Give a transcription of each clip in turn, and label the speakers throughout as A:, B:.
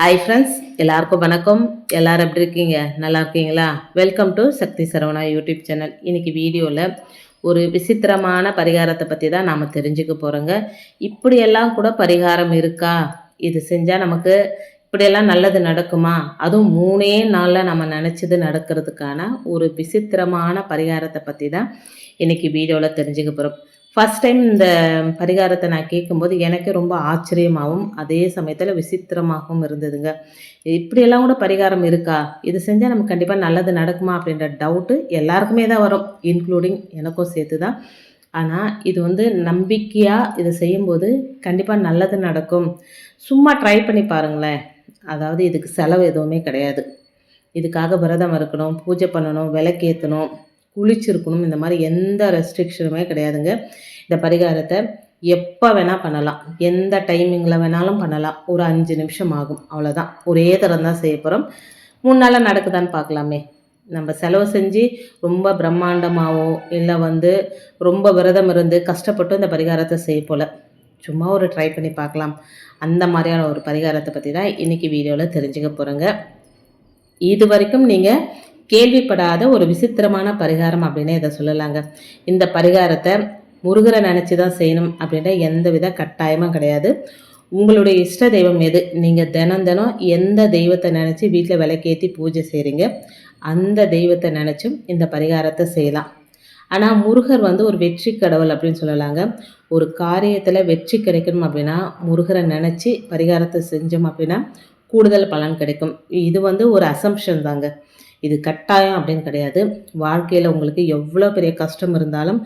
A: hi friends எல்லாருக்கும் வணக்கம் எல்லோரும் எப்படி இருக்கீங்க நல்லா இருக்கீங்களா welcome to Sakthi Saravana YouTube channel இன்றைக்கி வீடியோவில் ஒரு விசித்திரமான பரிகாரத்தை பற்றி தான் நாம் தெரிஞ்சுக்க போகிறோங்க இப்படியெல்லாம் கூட பரிகாரம் இருக்கா இது செஞ்சால் நமக்கு இப்படியெல்லாம் நல்லது நடக்குமா அதுவும் மூணே நாளில் நம்ம நினச்சது நடக்கிறதுக்கான ஒரு விசித்திரமான பரிகாரத்தை பற்றி தான் இன்றைக்கி வீடியோவில் தெரிஞ்சுக்க போகிறோம் ஃபஸ்ட் டைம் இந்த பரிகாரத்தை நான் கேட்கும்போது எனக்கு ரொம்ப ஆச்சரியமாகவும் அதே சமயத்தில் விசித்திரமாகவும் இருந்ததுங்க இப்படியெல்லாம் கூட பரிகாரம் இருக்கா இது செஞ்சால் நமக்கு கண்டிப்பாக நல்லது நடக்குமா அப்படின்ற டவுட்டு எல்லாருக்குமே தான் வரும் இன்க்ளூடிங் எனக்கும் சேர்த்து தான் ஆனால் இது வந்து நம்பிக்கையாக இதை செய்யும்போது கண்டிப்பாக நல்லது நடக்கும் சும்மா ட்ரை பண்ணி பாருங்களேன் அதாவது இதுக்கு செலவு எதுவுமே கிடையாது இதுக்காக விரதம் இருக்கணும் பூஜை பண்ணணும் விளக்கேற்றணும் குளிச்சிருக்கணும் இந்த மாதிரி எந்த ரெஸ்ட்ரிக்ஷனுமே கிடையாதுங்க இந்த பரிகாரத்தை எப்போ வேணால் பண்ணலாம் எந்த டைமிங்கில் வேணாலும் பண்ணலாம் ஒரு அஞ்சு நிமிஷம் ஆகும் அவ்வளோதான் ஒரே தரம் தான் செய்ய போகிறோம் மூணு நடக்குதான்னு பார்க்கலாமே நம்ம செலவு செஞ்சு ரொம்ப பிரம்மாண்டமாகவோ இல்லை வந்து ரொம்ப விரதம் இருந்து கஷ்டப்பட்டு இந்த பரிகாரத்தை செய்ய போல் சும்மா ஒரு ட்ரை பண்ணி பார்க்கலாம் அந்த மாதிரியான ஒரு பரிகாரத்தை பற்றி தான் இன்றைக்கி வீடியோவில் தெரிஞ்சுக்க போகிறேங்க இது வரைக்கும் நீங்கள் கேள்விப்படாத ஒரு விசித்திரமான பரிகாரம் அப்படின்னு இதை சொல்லலாங்க இந்த பரிகாரத்தை முருகரை நினச்சி தான் செய்யணும் அப்படின்ற எந்த வித கட்டாயமும் கிடையாது உங்களுடைய இஷ்ட தெய்வம் எது நீங்கள் தினம் தினம் எந்த தெய்வத்தை நினச்சி வீட்டில் விளக்கேற்றி பூஜை செய்கிறீங்க அந்த தெய்வத்தை நினச்சும் இந்த பரிகாரத்தை செய்யலாம் ஆனால் முருகர் வந்து ஒரு வெற்றி கடவுள் அப்படின்னு சொல்லலாங்க ஒரு காரியத்தில் வெற்றி கிடைக்கணும் அப்படின்னா முருகரை நினச்சி பரிகாரத்தை செஞ்சோம் அப்படின்னா கூடுதல் பலன் கிடைக்கும் இது வந்து ஒரு அசம்ஷன் தாங்க இது கட்டாயம் அப்படின்னு கிடையாது வாழ்க்கையில் உங்களுக்கு எவ்வளோ பெரிய கஷ்டம் இருந்தாலும்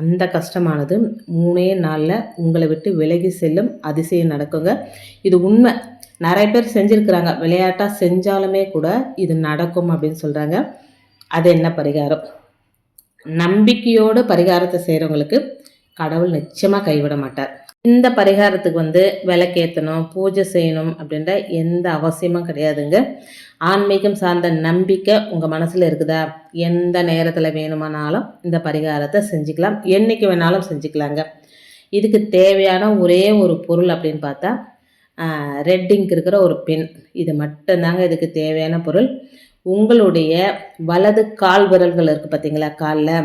A: அந்த கஷ்டமானது மூணே நாளில் உங்களை விட்டு விலகி செல்லும் அதிசயம் நடக்குங்க இது உண்மை நிறைய பேர் செஞ்சுருக்கிறாங்க விளையாட்டாக செஞ்சாலுமே கூட இது நடக்கும் அப்படின்னு சொல்கிறாங்க அது என்ன பரிகாரம் நம்பிக்கையோடு பரிகாரத்தை செய்கிறவங்களுக்கு கடவுள் நிச்சயமாக கைவிட மாட்டார் இந்த பரிகாரத்துக்கு வந்து விளக்கேற்றணும் பூஜை செய்யணும் அப்படின்ற எந்த அவசியமும் கிடையாதுங்க ஆன்மீகம் சார்ந்த நம்பிக்கை உங்கள் மனசில் இருக்குதா எந்த நேரத்தில் வேணுமானாலும் இந்த பரிகாரத்தை செஞ்சுக்கலாம் என்றைக்கு வேணாலும் செஞ்சுக்கலாங்க இதுக்கு தேவையான ஒரே ஒரு பொருள் அப்படின்னு பார்த்தா ரெட்டிங்க்கு இருக்கிற ஒரு பெண் இது மட்டும்தாங்க இதுக்கு தேவையான பொருள் உங்களுடைய வலது கால் விரல்கள் இருக்குது பார்த்தீங்களா காலில்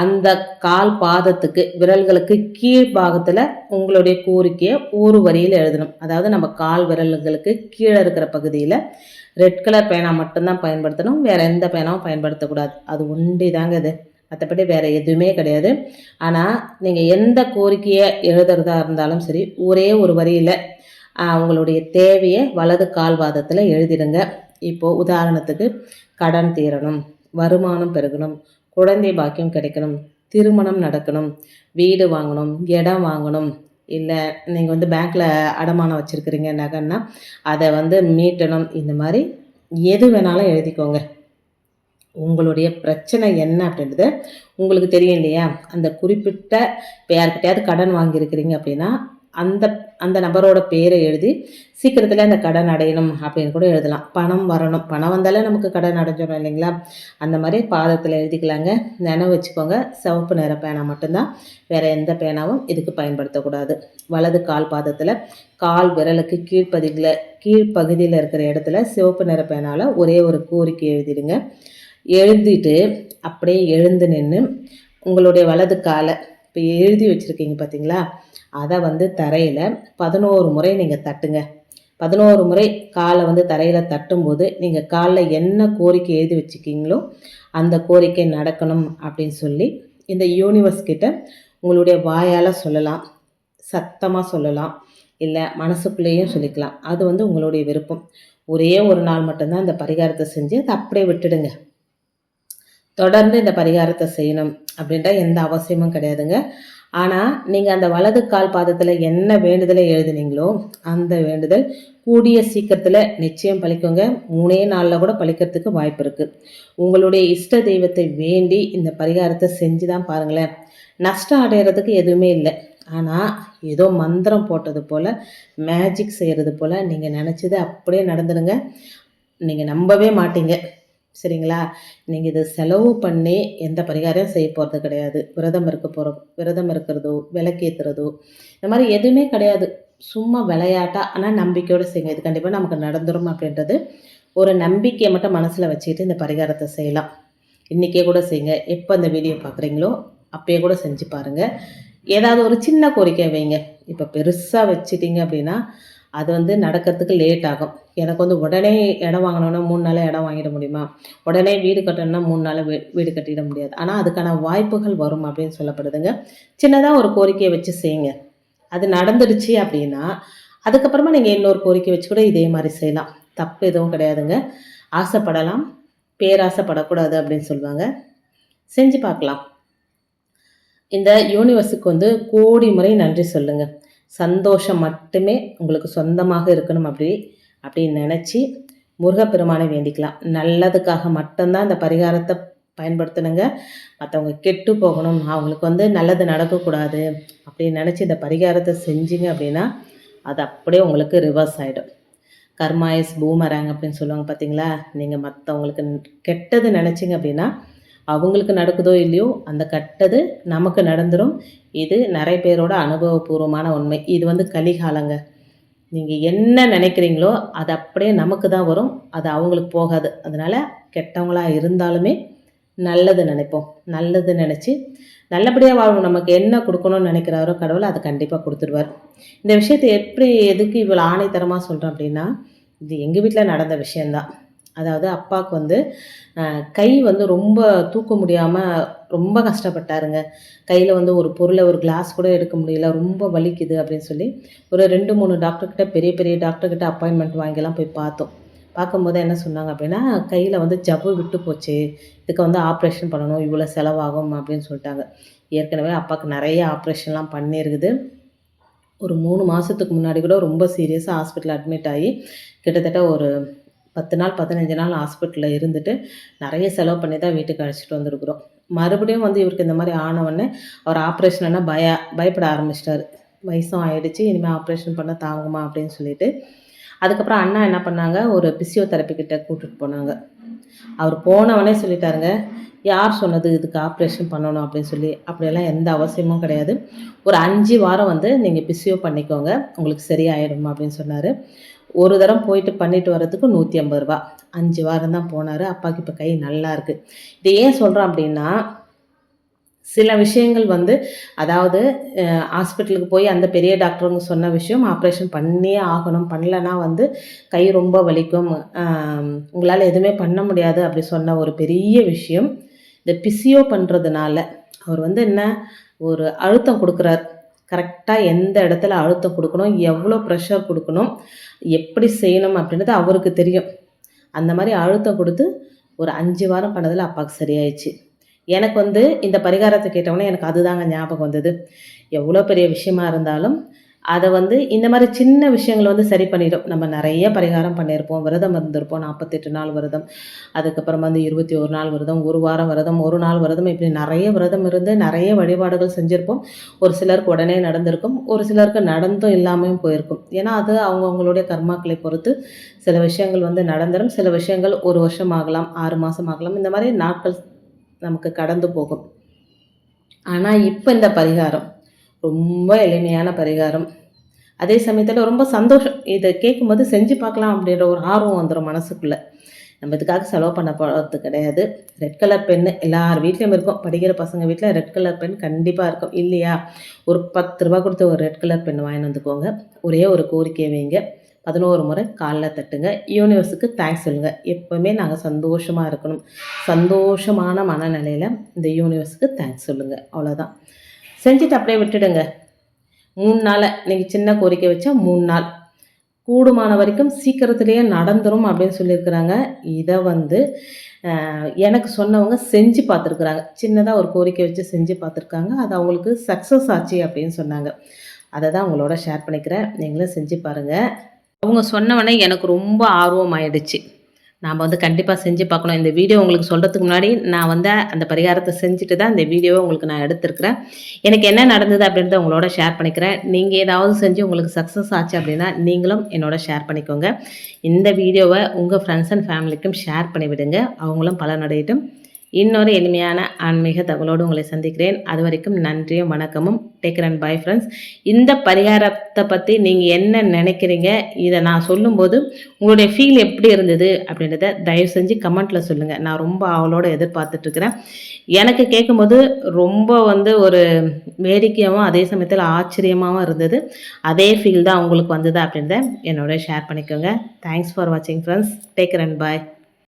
A: அந்த கால் பாதத்துக்கு விரல்களுக்கு கீழ்பாகத்தில் உங்களுடைய கோரிக்கையை ஒரு வரியில் எழுதணும் அதாவது நம்ம கால் விரல்களுக்கு கீழே இருக்கிற பகுதியில் ரெட் கலர் பேனா மட்டும்தான் பயன்படுத்தணும் வேறு எந்த பேனாவும் பயன்படுத்தக்கூடாது அது ஒன்றி தாங்க இது மற்றபடி வேறு எதுவுமே கிடையாது ஆனால் நீங்கள் எந்த கோரிக்கையை எழுதுறதா இருந்தாலும் சரி ஒரே ஒரு வரியில் உங்களுடைய தேவையை வலது கால்வாதத்தில் எழுதிடுங்க இப்போது உதாரணத்துக்கு கடன் தீரணும் வருமானம் பெருகணும் குழந்தை பாக்கியம் கிடைக்கணும் திருமணம் நடக்கணும் வீடு வாங்கணும் இடம் வாங்கணும் இல்லை நீங்கள் வந்து பேங்க்கில் அடமானம் வச்சுருக்கிறீங்க நகைன்னா அதை வந்து மீட்டணும் இந்த மாதிரி எது வேணாலும் எழுதிக்கோங்க உங்களுடைய பிரச்சனை என்ன அப்படின்றது உங்களுக்கு தெரியும் இல்லையா அந்த குறிப்பிட்ட இப்போ யாருக்கிட்டையாவது கடன் வாங்கியிருக்கிறீங்க அப்படின்னா அந்த அந்த நபரோட பேரை எழுதி சீக்கிரத்தில் அந்த கடன் அடையணும் அப்படின்னு கூட எழுதலாம் பணம் வரணும் பணம் வந்தாலே நமக்கு கடன் அடைஞ்சிடும் இல்லைங்களா அந்த மாதிரி பாதத்தில் எழுதிக்கலாங்க நினைவு வச்சுக்கோங்க சிவப்பு நிற பேனா மட்டும்தான் வேறு எந்த பேனாவும் இதுக்கு பயன்படுத்தக்கூடாது வலது கால் பாதத்தில் கால் விரலுக்கு கீழ்ப்பதியில் கீழ்ப்பகுதியில் இருக்கிற இடத்துல சிவப்பு நிற பேனால் ஒரே ஒரு கோரிக்கை எழுதிடுங்க எழுதிட்டு அப்படியே எழுந்து நின்று உங்களுடைய வலது காலை இப்போ எழுதி வச்சுருக்கீங்க பார்த்தீங்களா அதை வந்து தரையில் பதினோரு முறை நீங்கள் தட்டுங்க பதினோரு முறை காலை வந்து தரையில் தட்டும்போது நீங்கள் காலில் என்ன கோரிக்கை எழுதி வச்சுக்கிங்களோ அந்த கோரிக்கை நடக்கணும் அப்படின்னு சொல்லி இந்த யூனிவர்ஸ் கிட்ட உங்களுடைய வாயால் சொல்லலாம் சத்தமாக சொல்லலாம் இல்லை மனசுக்குள்ளேயும் சொல்லிக்கலாம் அது வந்து உங்களுடைய விருப்பம் ஒரே ஒரு நாள் மட்டும்தான் இந்த பரிகாரத்தை செஞ்சு அதை அப்படியே விட்டுடுங்க தொடர்ந்து இந்த பரிகாரத்தை செய்யணும் அப்படின்ற எந்த அவசியமும் கிடையாதுங்க ஆனால் நீங்கள் அந்த வலது கால் பாதத்தில் என்ன வேண்டுதலை எழுதுனீங்களோ அந்த வேண்டுதல் கூடிய சீக்கிரத்தில் நிச்சயம் பழிக்கோங்க மூணே நாளில் கூட பழிக்கிறதுக்கு வாய்ப்பு இருக்குது உங்களுடைய இஷ்ட தெய்வத்தை வேண்டி இந்த பரிகாரத்தை செஞ்சு தான் பாருங்களேன் நஷ்டம் அடையிறதுக்கு எதுவுமே இல்லை ஆனால் ஏதோ மந்திரம் போட்டது போல் மேஜிக் செய்கிறது போல் நீங்கள் நினச்சது அப்படியே நடந்துடுங்க நீங்கள் நம்பவே மாட்டீங்க சரிங்களா நீங்கள் இதை செலவு பண்ணி எந்த பரிகாரம் செய்ய போகிறது கிடையாது விரதம் இருக்க போகிறோம் விரதம் இருக்கிறதோ விளக்கேற்றுறதோ இந்த மாதிரி எதுவுமே கிடையாது சும்மா விளையாட்டா ஆனால் நம்பிக்கையோடு செய்யுங்க இது கண்டிப்பாக நமக்கு நடந்துடும் அப்படின்றது ஒரு நம்பிக்கையை மட்டும் மனசில் வச்சுக்கிட்டு இந்த பரிகாரத்தை செய்யலாம் இன்றைக்கே கூட செய்யுங்க எப்போ அந்த வீடியோ பார்க்குறீங்களோ அப்பயே கூட செஞ்சு பாருங்கள் ஏதாவது ஒரு சின்ன கோரிக்கை வைங்க இப்போ பெருசாக வச்சுட்டிங்க அப்படின்னா அது வந்து நடக்கிறதுக்கு லேட் ஆகும் எனக்கு வந்து உடனே இடம் வாங்கினோன்னா மூணு நாளில் இடம் வாங்கிட முடியுமா உடனே வீடு கட்டணும்னா மூணு நாளில் வீ வீடு கட்டிட முடியாது ஆனால் அதுக்கான வாய்ப்புகள் வரும் அப்படின்னு சொல்லப்படுதுங்க சின்னதாக ஒரு கோரிக்கையை வச்சு செய்யுங்க அது நடந்துடுச்சு அப்படின்னா அதுக்கப்புறமா நீங்கள் இன்னொரு கோரிக்கை வச்சு கூட இதே மாதிரி செய்யலாம் தப்பு எதுவும் கிடையாதுங்க ஆசைப்படலாம் பேராசைப்படக்கூடாது அப்படின்னு சொல்லுவாங்க செஞ்சு பார்க்கலாம் இந்த யூனிவர்ஸுக்கு வந்து கோடி முறை நன்றி சொல்லுங்கள் சந்தோஷம் மட்டுமே உங்களுக்கு சொந்தமாக இருக்கணும் அப்படி அப்படின்னு நினச்சி முருகப்பெருமானை வேண்டிக்கலாம் நல்லதுக்காக மட்டும்தான் இந்த பரிகாரத்தை பயன்படுத்தணுங்க மற்றவங்க கெட்டு போகணும் அவங்களுக்கு வந்து நல்லது நடக்கக்கூடாது அப்படின்னு நினச்சி இந்த பரிகாரத்தை செஞ்சிங்க அப்படின்னா அது அப்படியே உங்களுக்கு ரிவர்ஸ் ஆகிடும் கர்மாயஸ் பூமராங் அப்படின்னு சொல்லுவாங்க பார்த்தீங்களா நீங்கள் மற்றவங்களுக்கு கெட்டது நினச்சிங்க அப்படின்னா அவங்களுக்கு நடக்குதோ இல்லையோ அந்த கட்டது நமக்கு நடந்துடும் இது நிறைய பேரோட அனுபவபூர்வமான உண்மை இது வந்து கலிகாலங்க நீங்கள் என்ன நினைக்கிறீங்களோ அது அப்படியே நமக்கு தான் வரும் அது அவங்களுக்கு போகாது அதனால் கெட்டவங்களாக இருந்தாலுமே நல்லது நினைப்போம் நல்லது நினச்சி நல்லபடியாக வாழும் நமக்கு என்ன கொடுக்கணும்னு நினைக்கிறாரோ கடவுளை அதை கண்டிப்பாக கொடுத்துடுவார் இந்த விஷயத்தை எப்படி எதுக்கு இவ்வளோ ஆணைத்தரமாக சொல்கிறேன் அப்படின்னா இது எங்கள் வீட்டில் நடந்த விஷயந்தான் அதாவது அப்பாவுக்கு வந்து கை வந்து ரொம்ப தூக்க முடியாமல் ரொம்ப கஷ்டப்பட்டாருங்க கையில் வந்து ஒரு பொருளை ஒரு கிளாஸ் கூட எடுக்க முடியல ரொம்ப வலிக்குது அப்படின்னு சொல்லி ஒரு ரெண்டு மூணு டாக்டர்கிட்ட பெரிய பெரிய டாக்டர்கிட்ட அப்பாயின்மெண்ட் வாங்கிலாம் போய் பார்த்தோம் பார்க்கும்போது என்ன சொன்னாங்க அப்படின்னா கையில் வந்து ஜவ்வு விட்டு போச்சு இதுக்கு வந்து ஆப்ரேஷன் பண்ணணும் இவ்வளோ செலவாகும் அப்படின்னு சொல்லிட்டாங்க ஏற்கனவே அப்பாவுக்கு நிறைய ஆப்ரேஷன்லாம் பண்ணியிருக்குது ஒரு மூணு மாதத்துக்கு முன்னாடி கூட ரொம்ப சீரியஸாக ஹாஸ்பிட்டல் அட்மிட் ஆகி கிட்டத்தட்ட ஒரு பத்து நாள் பதினஞ்சு நாள் ஹாஸ்பிட்டலில் இருந்துட்டு நிறைய செலவு பண்ணி தான் வீட்டுக்கு அழைச்சிட்டு வந்திருக்கிறோம் மறுபடியும் வந்து இவருக்கு இந்த மாதிரி ஆனவொடனே அவர் ஆப்ரேஷன்னா பய பயப்பட ஆரம்பிச்சிட்டாரு வயசும் ஆயிடுச்சு இனிமேல் ஆப்ரேஷன் பண்ண தாங்குமா அப்படின்னு சொல்லிட்டு அதுக்கப்புறம் அண்ணா என்ன பண்ணாங்க ஒரு பிசியோதெரப்பி கிட்ட கூட்டிகிட்டு போனாங்க அவர் போனவனே சொல்லிட்டாருங்க யார் சொன்னது இதுக்கு ஆப்ரேஷன் பண்ணணும் அப்படின்னு சொல்லி அப்படியெல்லாம் எந்த அவசியமும் கிடையாது ஒரு அஞ்சு வாரம் வந்து நீங்கள் பிசியோ பண்ணிக்கோங்க உங்களுக்கு சரியாயிடும் அப்படின்னு சொன்னார் ஒரு தரம் போயிட்டு பண்ணிட்டு வர்றதுக்கு நூற்றி ஐம்பது ரூபா அஞ்சு வாரம் தான் போனார் அப்பாவுக்கு இப்போ கை நல்லா இருக்குது இதை ஏன் சொல்கிறோம் அப்படின்னா சில விஷயங்கள் வந்து அதாவது ஹாஸ்பிட்டலுக்கு போய் அந்த பெரிய டாக்டருங்க சொன்ன விஷயம் ஆப்ரேஷன் பண்ணியே ஆகணும் பண்ணலன்னா வந்து கை ரொம்ப வலிக்கும் உங்களால் எதுவுமே பண்ண முடியாது அப்படி சொன்ன ஒரு பெரிய விஷயம் இந்த பிசியோ பண்ணுறதுனால அவர் வந்து என்ன ஒரு அழுத்தம் கொடுக்குறார் கரெக்டாக எந்த இடத்துல அழுத்தம் கொடுக்கணும் எவ்வளோ ப்ரெஷர் கொடுக்கணும் எப்படி செய்யணும் அப்படின்றது அவருக்கு தெரியும் அந்த மாதிரி அழுத்தம் கொடுத்து ஒரு அஞ்சு வாரம் பண்ணதில் அப்பாவுக்கு சரியாயிடுச்சு எனக்கு வந்து இந்த பரிகாரத்தை கேட்டவுடனே எனக்கு அதுதாங்க ஞாபகம் வந்தது எவ்வளோ பெரிய விஷயமா இருந்தாலும் அதை வந்து இந்த மாதிரி சின்ன விஷயங்களை வந்து சரி பண்ணிடும் நம்ம நிறைய பரிகாரம் பண்ணியிருப்போம் விரதம் இருந்திருப்போம் நாற்பத்தெட்டு நாள் விரதம் அதுக்கப்புறம் வந்து இருபத்தி ஒரு நாள் விரதம் ஒரு வாரம் விரதம் ஒரு நாள் விரதம் இப்படி நிறைய விரதம் இருந்து நிறைய வழிபாடுகள் செஞ்சுருப்போம் ஒரு சிலருக்கு உடனே நடந்திருக்கும் ஒரு சிலருக்கு நடந்தும் இல்லாமையும் போயிருக்கும் ஏன்னா அது அவங்கவுங்களுடைய கர்மாக்களை பொறுத்து சில விஷயங்கள் வந்து நடந்துடும் சில விஷயங்கள் ஒரு வருஷம் ஆகலாம் ஆறு மாதம் ஆகலாம் இந்த மாதிரி நாட்கள் நமக்கு கடந்து போகும் ஆனால் இப்போ இந்த பரிகாரம் ரொம்ப எளிமையான பரிகாரம் அதே சமயத்தில் ரொம்ப சந்தோஷம் இதை கேட்கும்போது செஞ்சு பார்க்கலாம் அப்படின்ற ஒரு ஆர்வம் வந்துடும் மனசுக்குள்ளே நம்ம இதுக்காக செலவு பண்ண போகிறது கிடையாது ரெட் கலர் பென்னு எல்லார் வீட்லேயும் இருக்கும் படிக்கிற பசங்க வீட்டில் ரெட் கலர் பென் கண்டிப்பாக இருக்கும் இல்லையா ஒரு பத்து ரூபா கொடுத்து ஒரு ரெட் கலர் பென் வாங்கி வந்துக்கோங்க ஒரே ஒரு கோரிக்கை வைங்க பதினோரு முறை காலில் தட்டுங்க யூனிவர்ஸுக்கு தேங்க்ஸ் சொல்லுங்கள் எப்போவுமே நாங்கள் சந்தோஷமாக இருக்கணும் சந்தோஷமான மனநிலையில் இந்த யூனிவர்ஸுக்கு தேங்க்ஸ் சொல்லுங்கள் அவ்வளோதான் செஞ்சுட்டு அப்படியே விட்டுடுங்க மூணு நாளை இன்னைக்கு சின்ன கோரிக்கை வச்சா மூணு நாள் கூடுமான வரைக்கும் சீக்கிரத்துலேயே நடந்துடும் அப்படின்னு சொல்லியிருக்கிறாங்க இதை வந்து எனக்கு சொன்னவங்க செஞ்சு பார்த்துருக்குறாங்க சின்னதாக ஒரு கோரிக்கை வச்சு செஞ்சு பார்த்துருக்காங்க அது அவங்களுக்கு சக்ஸஸ் ஆச்சு அப்படின்னு சொன்னாங்க அதை தான் அவங்களோட ஷேர் பண்ணிக்கிறேன் நீங்களும் செஞ்சு பாருங்கள் அவங்க சொன்னவனே எனக்கு ரொம்ப ஆர்வம் ஆயிடுச்சு நாம் வந்து கண்டிப்பாக செஞ்சு பார்க்கணும் இந்த வீடியோ உங்களுக்கு சொல்கிறதுக்கு முன்னாடி நான் வந்து அந்த பரிகாரத்தை செஞ்சுட்டு தான் இந்த வீடியோவை உங்களுக்கு நான் எடுத்திருக்கிறேன் எனக்கு என்ன நடந்தது அப்படின்றத உங்களோட ஷேர் பண்ணிக்கிறேன் நீங்கள் ஏதாவது செஞ்சு உங்களுக்கு சக்ஸஸ் ஆச்சு அப்படின்னா நீங்களும் என்னோட ஷேர் பண்ணிக்கோங்க இந்த வீடியோவை உங்கள் ஃப்ரெண்ட்ஸ் அண்ட் ஃபேமிலிக்கும் ஷேர் பண்ணிவிடுங்க அவங்களும் பலனடையட்டும் இன்னொரு எளிமையான ஆன்மீக தகவலோடு உங்களை சந்திக்கிறேன் அது வரைக்கும் நன்றியும் வணக்கமும் டேக்கர் அண்ட் பாய் ஃப்ரெண்ட்ஸ் இந்த பரிகாரத்தை பற்றி நீங்கள் என்ன நினைக்கிறீங்க இதை நான் சொல்லும்போது உங்களுடைய ஃபீல் எப்படி இருந்தது அப்படின்றத தயவு செஞ்சு கமெண்ட்டில் சொல்லுங்கள் நான் ரொம்ப அவளோட எதிர்பார்த்துட்ருக்கிறேன் எனக்கு கேட்கும்போது ரொம்ப வந்து ஒரு வேடிக்கையாகவும் அதே சமயத்தில் ஆச்சரியமாகவும் இருந்தது அதே ஃபீல் தான் உங்களுக்கு வந்தது அப்படின்றத என்னோட ஷேர் பண்ணிக்கோங்க தேங்க்ஸ் ஃபார் வாட்சிங் ஃப்ரெண்ட்ஸ் டேக்கர் அண்ட் பாய்